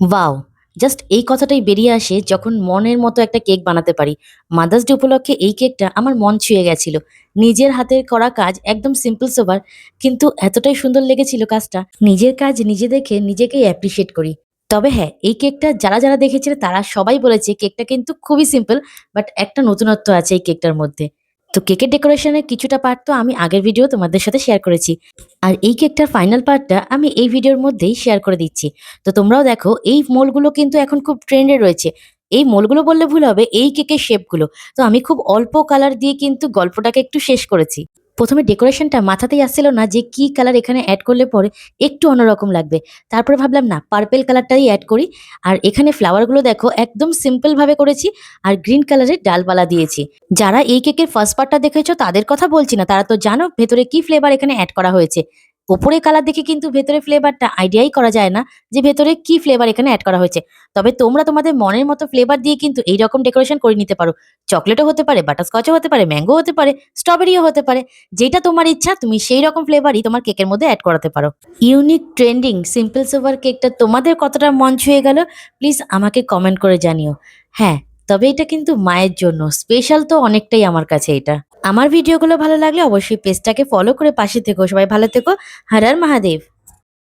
Wow! Just এই কথাটাই বেরিয়ে আসে যখন মনের মতো একটা কেক বানাতে পারি। মাদার্স ডে উপলক্ষে এই কেকটা আমার মন ছুঁয়ে গেছিল। নিজের হাতের করা কাজ একদম সিম্পল সোবার কিন্তু এতটাই সুন্দর লেগেছিল কাজটা। নিজের কাজ নিজে দেখে নিজেকেই অ্যাপ্রিশিয়েট করি। তবে হ্যাঁ, এই কেকটা যারা, যারা দেখেছিল তারা সবাই বলেছে কেকটা কিন্তু খুবই সিম্পল বাট একটা নতুনত্ব আছে এই কেকটার মধ্যে। তো কেকের ডেকোরেশনের কিছুটা পার্ট তো আমি আগের ভিডিও তোমাদের সাথে শেয়ার করেছি। আর এই কেকটার ফাইনাল পার্টটা আমি এই ভিডিওর মধ্যেই শেয়ার করে দিচ্ছি। তো তোমরাও দেখো, এই মোলগুলো কিন্তু এখন খুব ট্রেন্ডে রয়েছে। এই মোলগুলো বললে ভুল হবে, এই কেকের শেপগুলো। তো আমি খুব অল্প কালার দিয়ে কিন্তু গল্পটাকে একটু শেষ করেছি। ১ম এ ডেকোরেশনটা মাথাতেই আসছিল না যে কি কালার এখানে অ্যাড করলে পরে একটু অন্যরকম লাগবে। তারপরে ভাবলাম, না পার্পেল কালারটাই অ্যাড করি। আর এখানে ফ্লাওয়ারগুলো দেখো, একদম সিম্পলভাবে করেছি আর গ্রিন কালারের ডালপালা দিয়েছি। যারা এই কেকের ফার্স্ট পার্টটা দেখেছ, তাদের কথা বলছি না। তারা তো জানো ভেতরে কি ফ্লেভার এখানে অ্যাড করা হয়েছে। ওপরে কালার দেখে কিন্তু ভেতরে ফ্লেভারটা আইডিয়াই করা যায় না যে ভেতরে কি ফ্লেভার এখানে এড করা হয়েছে। তবে তোমরা তোমাদের মনের মতো ফ্লেভার দিয়ে কিন্তু এইরকম ডেকোরেশন করে নিতে পারো। চকোলেটও হতে পারে, বাটারস্কচও হতে পারে, ম্যাঙ্গো হতে পারে, স্ট্রবেরিও হতে পারে। যেটা তোমার ইচ্ছা তুমি সেই রকম ফ্লেভারই তোমার কেকের মধ্যে এড করাতে পারো। ইউনিক ট্রেন্ডিং সিম্পল সোভার কেকটা তোমাদের কতটা মন ছুঁয়ে গেল প্লিজ আমাকে কমেন্ট করে জানিও। হ্যাঁ, তবে এটা কিন্তু মায়ের জন্য। স্পেশাল তো অনেকটাই আমার কাছে এটা। আমার ভিডিওগুলো ভালো লাগলে অবশ্যই পেজটাকে ফলো করে পাশে থেকো। সবাই ভালো থেকো। হারার হর মহাদেব।